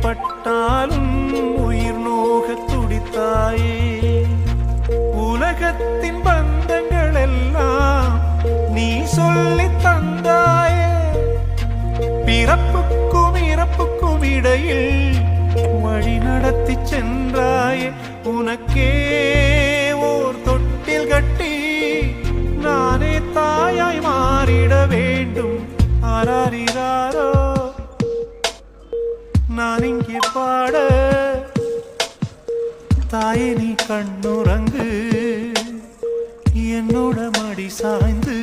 பட்டாலும் உயிர் நோக துடித்தாயே. உலகத்தின் பந்தங்கள் எல்லாம் நீ சொல்லி தந்தாயே. பிறப்புக்கும் சென்றாயே உனக்கே ஓர் தொட்டில் கட்டி நானே தாயாய் மாறிட வேண்டும். ஆராரிதாரோ நான் இங்கே பாட தாயே நீ கண்ணுறங்கு. என்னோட மடி சாய்ந்து